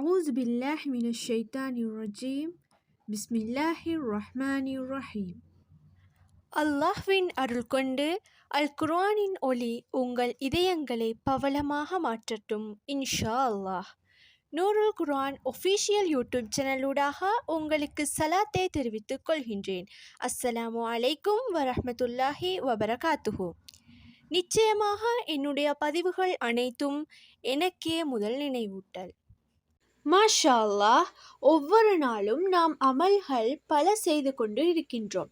أعوذ بالله من الشيطان الرجيم بسم الله الرحمن الرحيم அல்லாஹ்வின் அருள் கொண்டு அல் குர்ஆனின் ஒளி உங்கள் இதயங்களை பவளமாக மாற்றட்டும் இன்ஷா அல்லாஹ் நூருல் குர்ஆன் ஒஃபீஷியல் யூடியூப் சேனலூடாக உங்களுக்கு சலாத்தை தெரிவித்துக் கொள்கின்றேன் அஸ்ஸலாமு அலைக்கும் வரஹ்மத்துல்லாஹி வபரகாத்துஹு நிச்சயமாக என்னுடைய பதிவுகள் அனைத்தும் எனக்கே முதல் நினைவூட்டல் மாஷா அல்லாஹ் ஒவ்வொரு நாளும் நாம் அமல்கள் பல செய்து கொண்டு இருக்கின்றோம்.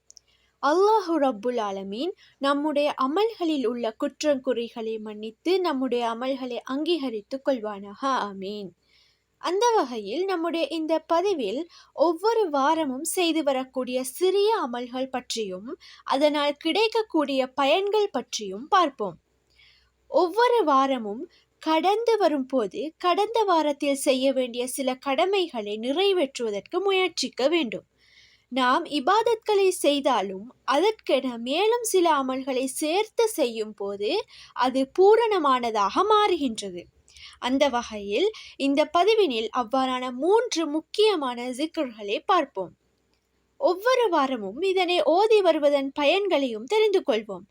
அல்லாஹு ரப்புல் ஆலமீன் நம்முடைய அமல்களில் உள்ள குற்றங்குறைகளை மன்னித்து நம்முடைய அமல்களை அங்கீகரித்துக் கொள்வானாக ஆமீன். அந்த வகையில் நம்முடைய இந்த பதிவில் ஒவ்வொரு வாரமும் செய்து வரக்கூடிய சிறிய அமல்கள் பற்றியும் அதனால் கிடைக்கக்கூடிய பயன்கள் பற்றியும் பார்ப்போம். ஒவ்வொரு வாரமும் கடந்து வரும்போது கடந்த வாரத்தில் செய்ய வேண்டிய சில கடமைகளை நிறைவேற்றுவதற்கு முயற்சிக்க வேண்டும். நாம் இபாதத்களை செய்தாலும் அதற்கென மேலும் சில அமல்களை சேர்த்து செய்யும் போது அது பூரணமானதாக மாறுகின்றது. அந்த வகையில் இந்த பதிவினில் அவ்வாறான மூன்று முக்கியமான ஜிக்கர்களை பார்ப்போம். ஒவ்வொரு வாரமும் இதனை ஓதி வருவதன் பயன்களையும் தெரிந்து கொள்வோம்.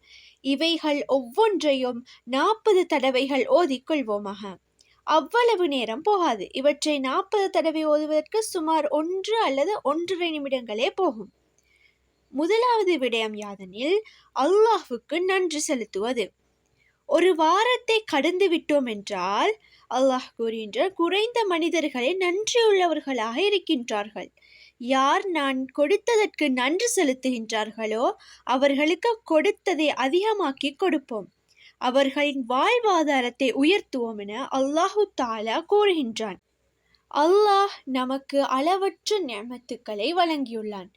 இவைகள் ஒவ்வொன்றையும் நாற்பது தடவைகள் ஓதிக்கொள்வோமாக அவ்வளவு நேரம் போகாது. இவற்றை நாற்பது தடவை ஓதுவதற்கு சுமார் ஒன்று அல்லது ஒன்றரை நிமிடங்களே போகும். முதலாவது விடயம் யாதெனில் அல்லாஹுக்கு நன்றி செலுத்துவது. ஒரு வாரத்தை கடந்து விட்டோம் என்றால் அல்லாஹ் கூறுகின்ற குறைந்த மனிதர்களே நன்றியுள்ளவர்களாக இருக்கின்றார்கள். யார் நான் கொடுத்ததற்கு நன்றி செலுத்துகின்றார்களோ அவர்களுக்கு கொடுத்ததை அதிகமாக்கி கொடுப்போம். அவர்களின் வாழ்வாதாரத்தை உயர்த்துவோம் என அல்லாஹு தாலா கூறுகின்றான். அல்லாஹ் நமக்கு அளவற்ற நியமத்துக்களை வழங்கியுள்ளான்.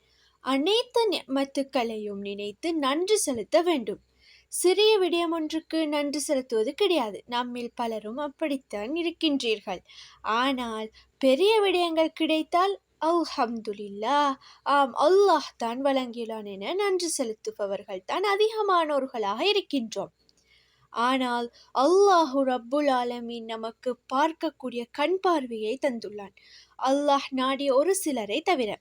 அனைத்து நியமத்துக்களையும் நினைத்து நன்றி செலுத்த வேண்டும். சிறிய விடயம் ஒன்றுக்கு நன்றி செலுத்துவது கிடையாது. நம்மில் பலரும் அப்படித்தான் இருக்கின்றீர்கள். ஆனால் பெரிய விடயங்கள் கிடைத்தால் அல்ஹம்துலில்லா ஆம் அல்லாஹ் தான் வழங்கியுள்ளான் என நன்றி செலுத்துபவர்கள் தான் அதிகமானோர்களாக இருக்கின்றோம். ஆனால் அல்லாஹு ரப்புல் ஆலமீன் நமக்கு பார்க்கக்கூடிய கண் பார்வையை தந்துள்ளான். அல்லாஹ் நாடிய ஒரு சிலரை தவிர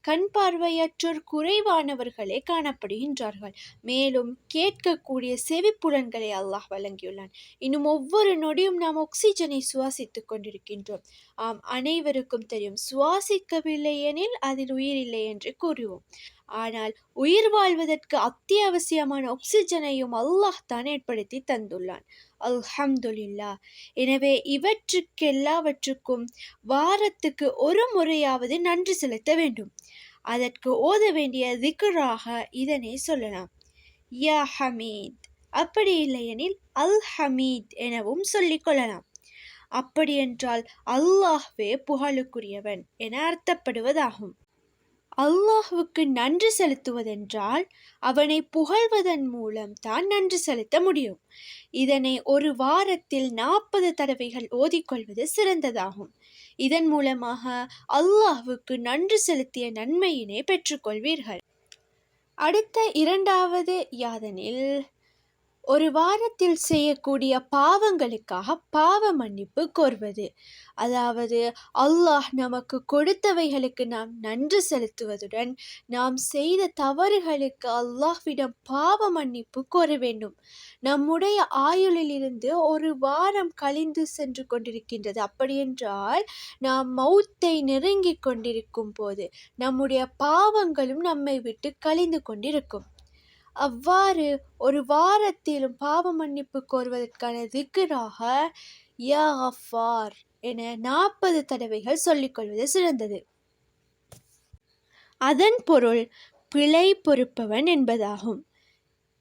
கண் பார்வையற்றோர் குறைவானவர்களே காணப்படுகின்றார்கள். மேலும் கேட்கக்கூடிய செவிப்புலன்களை அல்லாஹ் வழங்கியுள்ளான். இன்னும் ஒவ்வொரு நொடியும் நாம் ஆக்சிஜனை சுவாசித்துக் கொண்டிருக்கின்றோம். ஆம் அனைவருக்கும் தெரியும் சுவாசிக்கவில்லை எனில் அதில் உயிர் இல்லை என்று கூறுவோம். ஆனால் உயிர் வாழ்வதற்கு அத்தியாவசியமான ஆக்சிஜனையும் அல்லாஹ் தான் ஏற்படுத்தி தந்துள்ளான். அல்ஹம்துலில்லா. எனவே இவற்றுக்கு எல்லாவற்றுக்கும் வாரத்துக்கு ஒரு முறையாவது நன்றி செலுத்த வேண்டும். அதற்கு ஓத வேண்டிய திக்ராக இதனை சொல்லலாம். யா ஹமீத். அப்படி இல்லையெனில் அல் ஹமீத் எனவும் சொல்லிக் கொள்ளலாம். அப்படியென்றால் அல்லாஹ்வே புகழுக்குரியவன் என அர்த்தப்படுவதாகும். அல்லாஹுவுக்கு நன்றி செலுத்துவதென்றால் அவனை புகழ்வதன் மூலம் தான் நன்றி செலுத்த முடியும். இதனை ஒரு வாரத்தில் நாற்பது தடவைகள் ஓதிக்கொள்வது சிறந்ததாகும். இதன் மூலமாக அல்லாஹுவுக்கு நன்றி செலுத்திய நன்மையினை பெற்றுக்கொள்வீர்கள். அடுத்த இரண்டாவது யாதனில் ஒரு வாரத்தில் செய்யக்கூடிய பாவங்களுக்காக பாவ மன்னிப்பு கோருவது. அதாவது அல்லாஹ் நமக்கு கொடுத்தவைகளுக்கு நாம் நன்றி செலுத்துவதுடன் நாம் செய்த தவறுகளுக்கு அல்லாஹ்விடம் பாவ மன்னிப்பு கோர வேண்டும். நம்முடைய ஆயுளிலிருந்து ஒரு வாரம் கழிந்து சென்று கொண்டிருக்கின்றது. அப்படியென்றால் நாம் மௌத்தை நெருங்கி கொண்டிருக்கும் போது நம்முடைய பாவங்களும் நம்மை விட்டு கழிந்து கொண்டிருக்கும். அவ்வாறு ஒரு வாரத்திலும் பாவ மன்னிப்பு கோருவதற்கான திக்கராக யா அஃபார் என நாற்பது தடவைகள் சொல்லிக்கொள்வது சிறந்தது. அதன் பொருள் பிழை பொறுப்பவன் என்பதாகும்.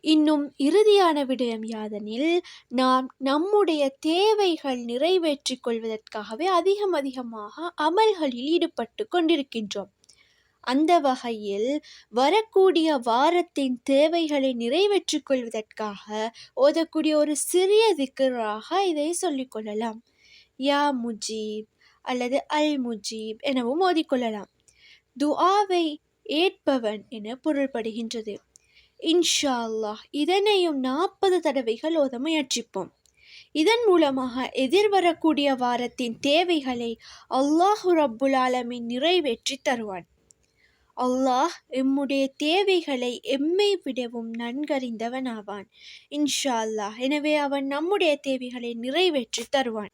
இன்னும் இறுதியான விடயம் யாதெனில் நாம் நம்முடைய தேவைகள் நிறைவேற்றிக் கொள்வதற்காகவே அதிகம் அதிகமாக அமல்களில் ஈடுபட்டு கொண்டிருக்கின்றோம். அந்த வகையில் வரக்கூடிய வாரத்தின் தேவைகளை நிறைவேற்றிக் கொள்வதற்காக ஓதக்கூடிய ஒரு சிறிய திக்கராக இதை சொல்லிக்கொள்ளலாம் யா முஜீப் அல்லது அல் முஜீப் எனவும் ஓதிக்கொள்ளலாம் துஆவை ஏற்பவன் என பொருள்படுகின்றது. இன்ஷா அல்லாஹ் இதனையும் நாற்பது தடவைகள் ஓத முயற்சிப்போம். இதன் மூலமாக எதிர்வரக்கூடிய வாரத்தின் தேவைகளை அல்லாஹு ரப்புல் ஆலமின் நிறைவேற்றி தருவான். அல்லாஹ் எம்முடைய தேவைகளை எம்மை விடவும் நன்கறிந்தவன் ஆவான் இன்ஷா அல்லாஹ் எனவே அவன் நம்முடைய தேவைகளை நிறைவேற்றி தருவான்.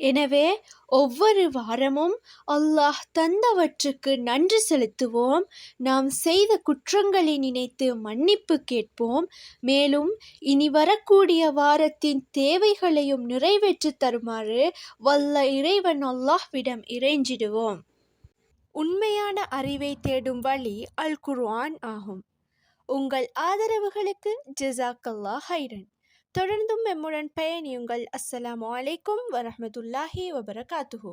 எனவே ஒவ்வொரு வாரமும் அல்லாஹ் தந்தவற்றுக்கு நன்றி செலுத்துவோம். நாம் செய்த குற்றங்களை நினைத்து மன்னிப்பு கேட்போம். மேலும் இனி வரக்கூடிய வாரத்தின் தேவைகளையும் நிறைவேற்றி தருமாறு வல்ல இறைவன் அல்லாஹ்விடம் இறைஞ்சிடுவோம். உண்மையான அறிவை தேடும் வழி அல் குர்ஆன் ஆகும். உங்கள் ஆதரவுகளுக்கு ஜிசாக்கல்லா ஹைரன் தொடர்ந்தும் எம்முடன் பயணியுங்கள். அஸ்ஸலாமு அலைக்கும் வரமத்துல்லாஹி வபரகாத்துஹூ.